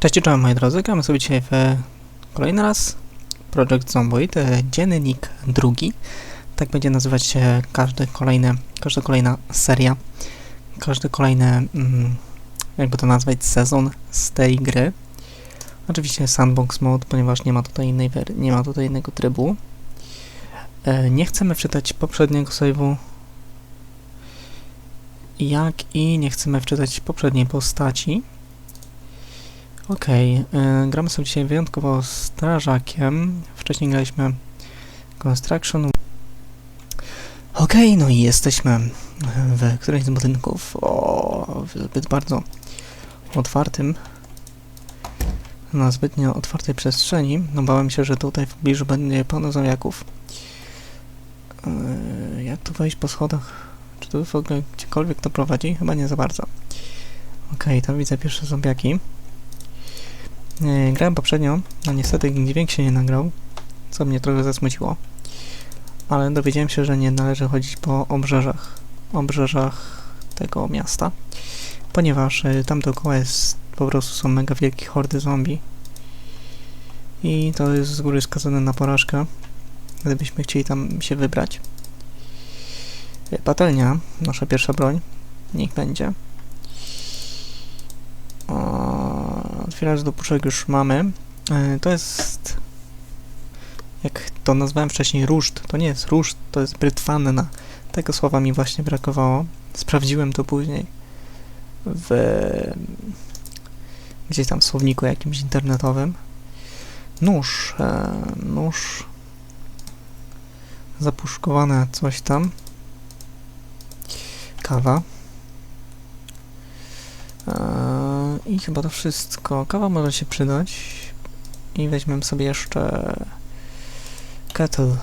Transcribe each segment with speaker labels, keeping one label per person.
Speaker 1: Cześć, cześć moi drodzy, gramy sobie dzisiaj w kolejny raz Project Zomboid, e, dziennik drugi. Tak będzie nazywać się każdy kolejny, każda kolejna seria, każdy kolejny, mm, jakby to nazwać, sezon z tej gry. Oczywiście sandbox mode, ponieważ nie ma tutaj innej nie ma tutaj innego trybu. E, nie chcemy wczytać poprzedniego save'u, jak i nie chcemy wczytać poprzedniej postaci. Okej, y, gramy sobie dzisiaj wyjątkowo strażakiem. Wcześniej graliśmy Construction. Okej, no i jesteśmy w którymś z budynków o zbyt bardzo otwartym na zbytnio otwartej przestrzeni. No bałem się, że tutaj w pobliżu będzie pełno zombiaków. Yy, jak tu wejść po schodach? Czy tu w ogóle gdziekolwiek to prowadzi? Chyba nie za bardzo. Okej, to widzę pierwsze zombiaki. E, grałem poprzednio, no niestety dźwięk się nie nagrał, co mnie trochę zasmuciło. Ale dowiedziałem się, że nie należy chodzić po obrzeżach, obrzeżach tego miasta, ponieważ y, tam dookoła jest, po prostu są mega wielkie hordy zombie. I to jest z góry skazane na porażkę, gdybyśmy chcieli tam się wybrać. Y, Patelnia, nasza pierwsza broń, niech będzie. Otwieracz do puszek już mamy. E, To jest... Jak to nazwałem wcześniej, ruszt. To nie jest ruszt, to jest brytwanna. Tego słowa mi właśnie brakowało. Sprawdziłem to później w... gdzieś tam w słowniku jakimś internetowym. Nóż. E, nóż. Zapuszkowane coś tam. Kawa. I chyba to wszystko. Kawa może się przydać. I weźmiemy sobie jeszcze kettle.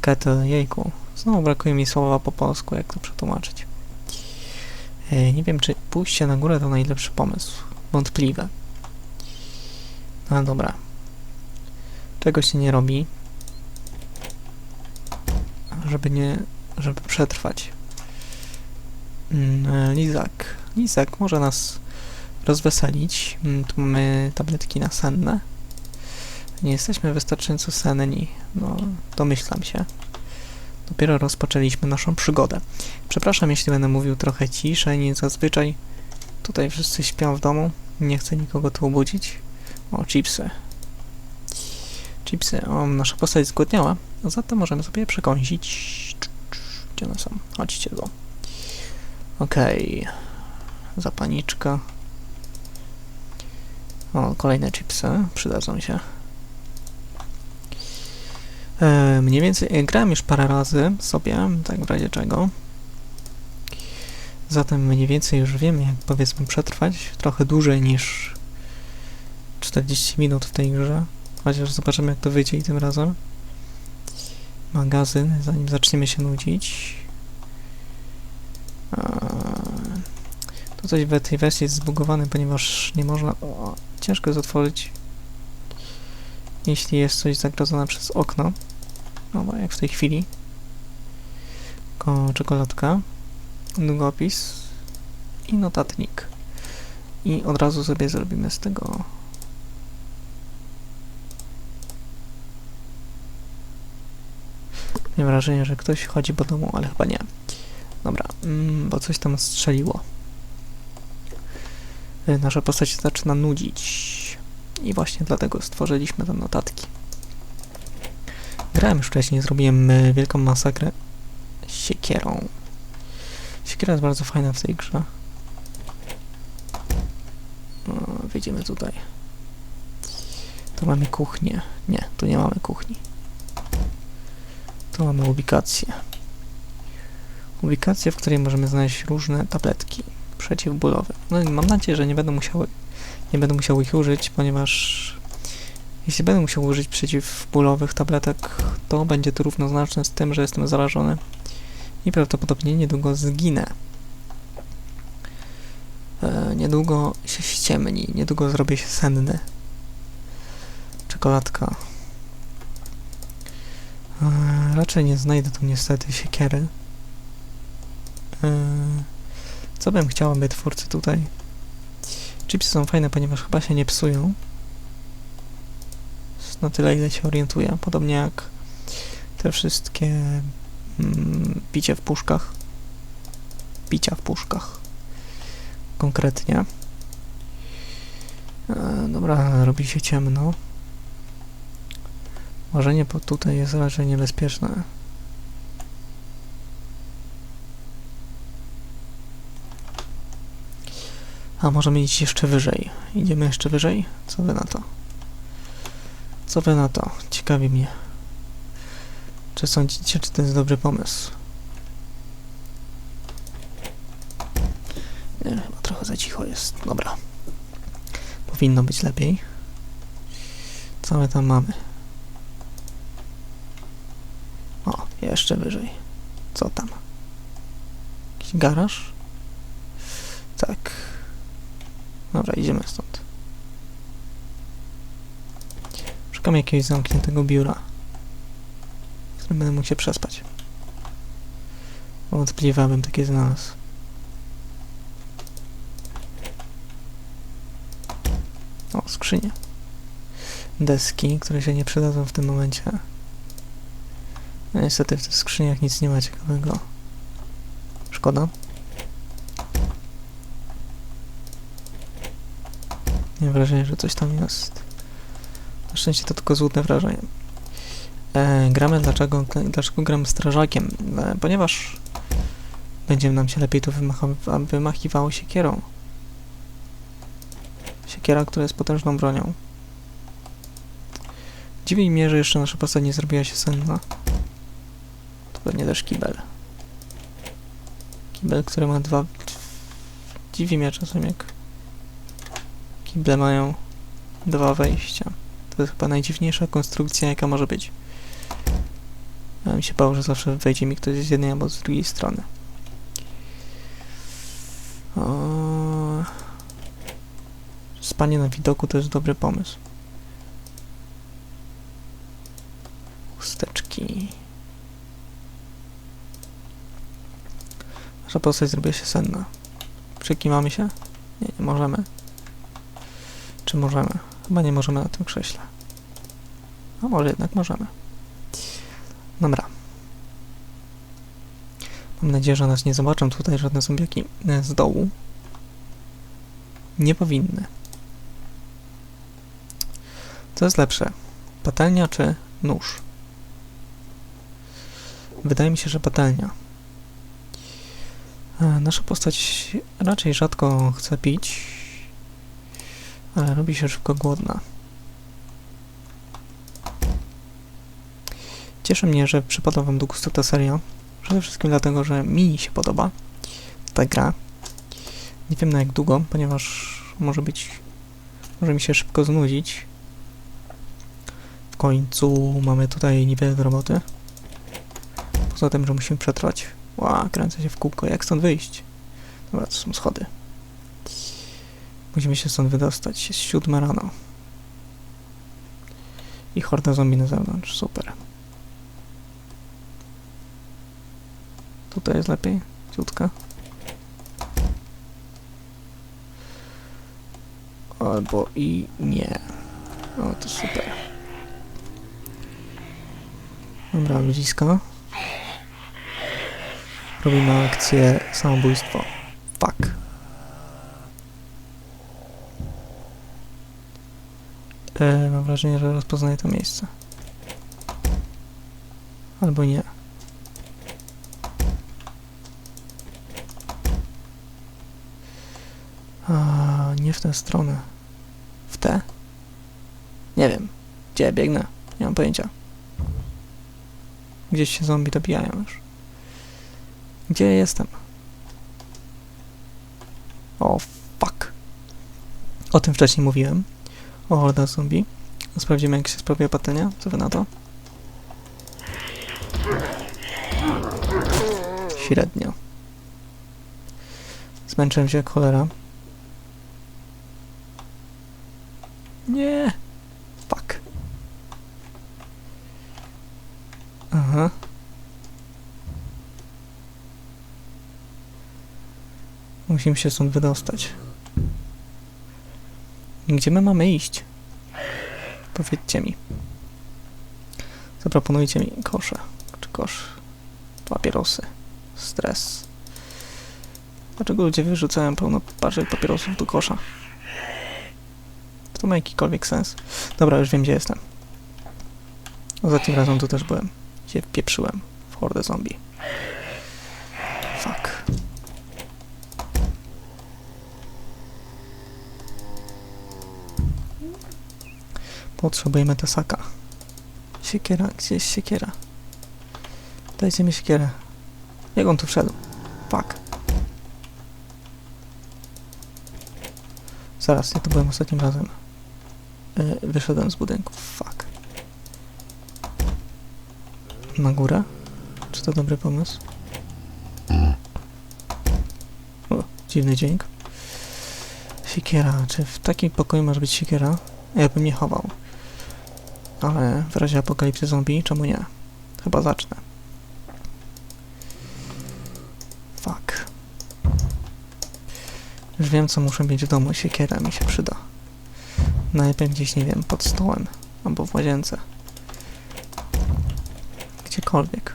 Speaker 1: Kettle, jejku. Znowu brakuje mi słowa po polsku, jak to przetłumaczyć. Eee, nie wiem, czy pójście na górę to najlepszy pomysł. Wątpliwe. No dobra. Czego się nie robi, żeby nie, żeby przetrwać. Mm, e, Lizak. Lizak może nas rozweselić. Mm, Tu mamy tabletki nasenne. Nie jesteśmy wystarczająco senni. No, domyślam się. Dopiero rozpoczęliśmy naszą przygodę. Przepraszam, jeśli będę mówił trochę ciszej niż zazwyczaj. Tutaj wszyscy śpią w domu. Nie chcę nikogo tu obudzić. O, chipsy. Chipsy. O, nasza postać zgłodniała. Zatem możemy sobie przekąsić. Gdzie one są? Chodźcie do. Okej. Zapaniczka. O, kolejne chipsy. Przydadzą się. E, mniej więcej e, grałem już parę razy sobie, tak w razie czego. Zatem mniej więcej już wiem, jak powiedzmy przetrwać. Trochę dłużej niż 40 minut w tej grze. Chociaż zobaczymy, jak to wyjdzie i tym razem. Magazyn, zanim zaczniemy się nudzić. Eee, To coś w tej wersji jest zbugowane, ponieważ nie można... O, ciężko jest otworzyć, jeśli jest coś zagrożone przez okno. No, jak w tej chwili. Ko czekoladka, długopis i notatnik. I od razu sobie zrobimy z tego... Mam wrażenie, że ktoś chodzi po domu, ale chyba nie. Dobra, mm, bo coś tam strzeliło. Y, Nasza postać zaczyna nudzić. I właśnie dlatego stworzyliśmy te notatki. Grałem już wcześniej, zrobiłem y, wielką masakrę siekierą. Siekiera jest bardzo fajna w tej grze. No, wyjdziemy tutaj. Tu mamy kuchnię. Nie, tu nie mamy kuchni. Tu mamy ubikację ubikację, w której możemy znaleźć różne tabletki przeciwbólowe. No i mam nadzieję, że nie będę musiał, nie będę musiał ich użyć, ponieważ jeśli będę musiał użyć przeciwbólowych tabletek, to będzie to równoznaczne z tym, że jestem zarażony i prawdopodobnie niedługo zginę. E, niedługo się ściemni, niedługo zrobię się senny. Czekoladka. E, raczej nie znajdę tu niestety siekiery. Yy, Co bym chciał, aby twórcy tutaj Chipsy są fajne, ponieważ chyba się nie psują. Na tyle, ile się orientuję. Podobnie jak te wszystkie mm, picie w puszkach. Picia w puszkach. Konkretnie. E, dobra, robi się ciemno. Łażenie po tutaj jest raczej niebezpieczne. A możemy iść jeszcze wyżej. Idziemy jeszcze wyżej? Co wy na to? Co wy na to? Ciekawi mnie. Czy sądzicie, czy to jest dobry pomysł? Nie, chyba trochę za cicho jest. Dobra. Powinno być lepiej. Co my tam mamy? O, jeszcze wyżej. Co tam? Jakiś garaż? Tak. Dobra, idziemy stąd. Szukam jakiegoś zamkniętego biura, w którym będę mógł się przespać. Wątpliwe, abym takie znalazł. O, skrzynie. Deski, które się nie przydadzą w tym momencie. No, niestety w tych skrzyniach nic nie ma ciekawego. Szkoda. Mam wrażenie, że coś tam jest. Na szczęście to tylko złudne wrażenie. E, gramy dlaczego, dlaczego gramy strażakiem? E, ponieważ będzie nam się lepiej tu wymacha- wymachiwało siekierą. Siekiera, która jest potężną bronią. Dziwi mnie, że jeszcze nasza postać nie zrobiła się senna. To pewnie też kibel. Kibel, który ma dwa... Dziwi mnie czasem jak kible mają dwa wejścia. To jest chyba najdziwniejsza konstrukcja, jaka może być. Ja mi się bał, że zawsze wejdzie mi ktoś z jednej albo z drugiej strony. O... Spanie na widoku to jest dobry pomysł. Chusteczki. Nasza postać zrobiła się senna. Przekimamy się? Nie, nie możemy. Czy możemy? Chyba nie możemy na tym krześle. A może jednak możemy. Dobra. Mam nadzieję, że nas nie zobaczą tutaj żadne zombiaki e, z dołu. Nie powinny. Co jest lepsze? Patelnia czy nóż? Wydaje mi się, że patelnia. E, Nasza postać raczej rzadko chce pić, ale robi się szybko głodna. Cieszy mnie, że przypadła wam do gustu ta seria. Przede wszystkim dlatego, że mi się podoba ta gra. Nie wiem na jak długo, ponieważ może być... może mi się szybko znudzić. W końcu mamy tutaj niewiele do roboty. Poza tym, że musimy przetrwać. Ła, kręcę się w kółko. Jak stąd wyjść? Dobra, to są schody. Musimy się stąd wydostać. Jest siódma rano. I horda zombie na zewnątrz. Super. Tutaj jest lepiej. Ciutka. Albo i nie. O, to super. Dobra, ludziska. Robimy akcję samobójstwo. Fuck. Mam wrażenie, że rozpoznaję to miejsce. Albo nie. A, nie w tę stronę. W tę? Nie wiem. Gdzie biegnę? Nie mam pojęcia. Gdzieś się zombie dobijają już. Gdzie jestem? O, fuck. O tym wcześniej mówiłem. O, horda zombie. Sprawdzimy, jak się sprawia patelnia. Co wy na to? Średnio. Zmęczyłem się jak cholera. Nie. Fuck. Aha. Musimy się stąd wydostać. Gdzie my mamy iść? Powiedzcie mi. Zaproponujcie mi kosze. Czy kosz? Papierosy. Stres. Dlaczego ludzie wyrzucają pełno paczek papierosów do kosza? To ma jakikolwiek sens? Dobra, już wiem gdzie jestem. Ostatnim razem tu też byłem. Się wpieprzyłem w hordę zombie. Potrzebujemy tasaka. Siekiera, gdzie jest siekiera? Dajcie mi siekierę. Jak on tu wszedł? Fuck. Zaraz, ja tu byłem ostatnim razem. Yy, wyszedłem z budynku. Fuck. Na górę? Czy to dobry pomysł? O, dziwny dźwięk. Siekiera. Czy w takim pokoju może być siekiera? Ja bym nie chował. Ale w razie apokalipsy zombie, czemu nie? Chyba zacznę. Fuck. Już wiem, co muszę mieć w domu. Siekiera mi się przyda. Najlepiej gdzieś, nie wiem, pod stołem. Albo w łazience. Gdziekolwiek.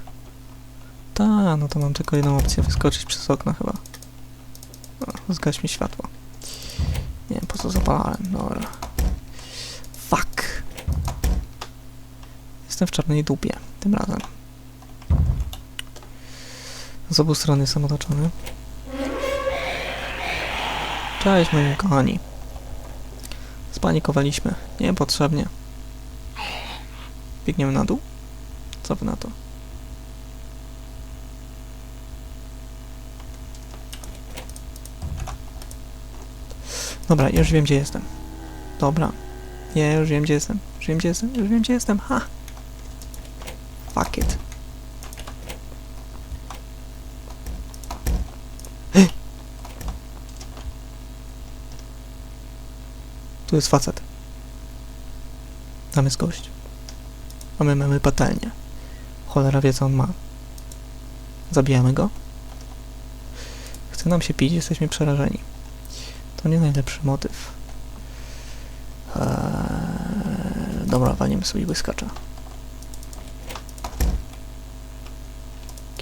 Speaker 1: Ta, no to mam tylko jedną opcję. Wyskoczyć przez okno chyba. O, zgaś mi światło. Nie wiem, po co zapalałem. Dobra. Jestem w czarnej dupie. Tym razem. Z obu stron jestem otoczony. Cześć moi kochani. Spanikowaliśmy. Niepotrzebnie. Biegniemy na dół? Co wy na to? Dobra, już wiem gdzie jestem. Dobra. Nie, już wiem gdzie jestem. Już wiem gdzie jestem. Już wiem gdzie jestem. Ha! It. Tu jest facet. Tam jest gość. A my mamy patelnię. Cholera wie co on ma. Zabijamy go? Chce nam się pić, jesteśmy przerażeni. To nie najlepszy motyw. Eee, dobra, walniemy sobie błyskacza.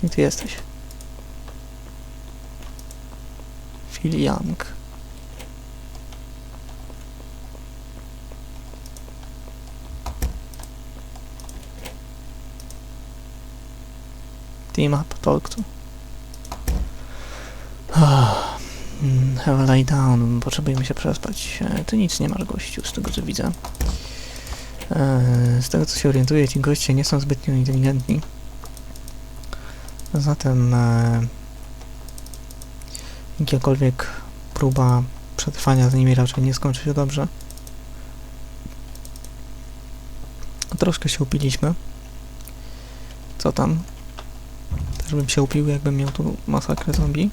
Speaker 1: Kim ty jesteś? Young. Team up, talk to. Mm, Have a lie down, potrzebujemy się przespać. E, Ty nic nie masz gościu, z tego co widzę. E, Z tego co się orientuję, ci goście nie są zbytnio inteligentni. Zatem e, jakakolwiek próba przetrwania z nimi raczej nie skończy się dobrze. Troszkę się upiliśmy. Co tam? Też bym się upił, jakbym miał tu masakrę zombie.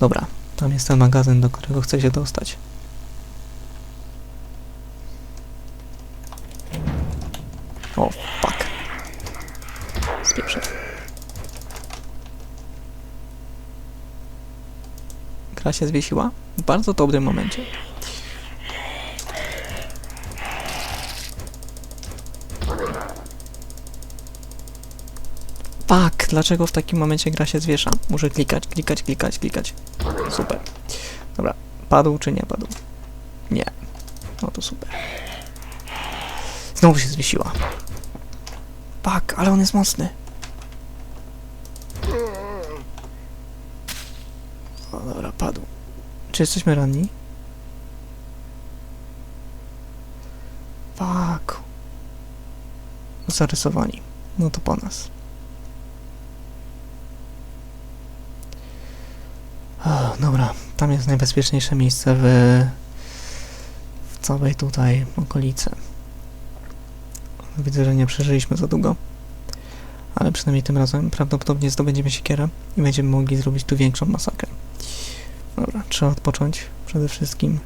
Speaker 1: Dobra, tam jest ten magazyn, do którego chcę się dostać. Gra się zwiesiła w bardzo dobrym momencie. Fuck, dlaczego w takim momencie gra się zwiesza? Muszę klikać, klikać, klikać, klikać. Super. Dobra, padł czy nie padł? Nie. No to super. Znowu się zwiesiła. Fuck, ale on jest mocny. O, dobra, padł. Czy jesteśmy ranni? Fuck. Zarysowani. No to po nas. O, dobra, tam jest najbezpieczniejsze miejsce w, w całej tutaj okolicy. Widzę, że nie przeżyliśmy za długo. Ale przynajmniej tym razem prawdopodobnie zdobędziemy siekierę i będziemy mogli zrobić tu większą masakrę. Trzeba odpocząć przede wszystkim.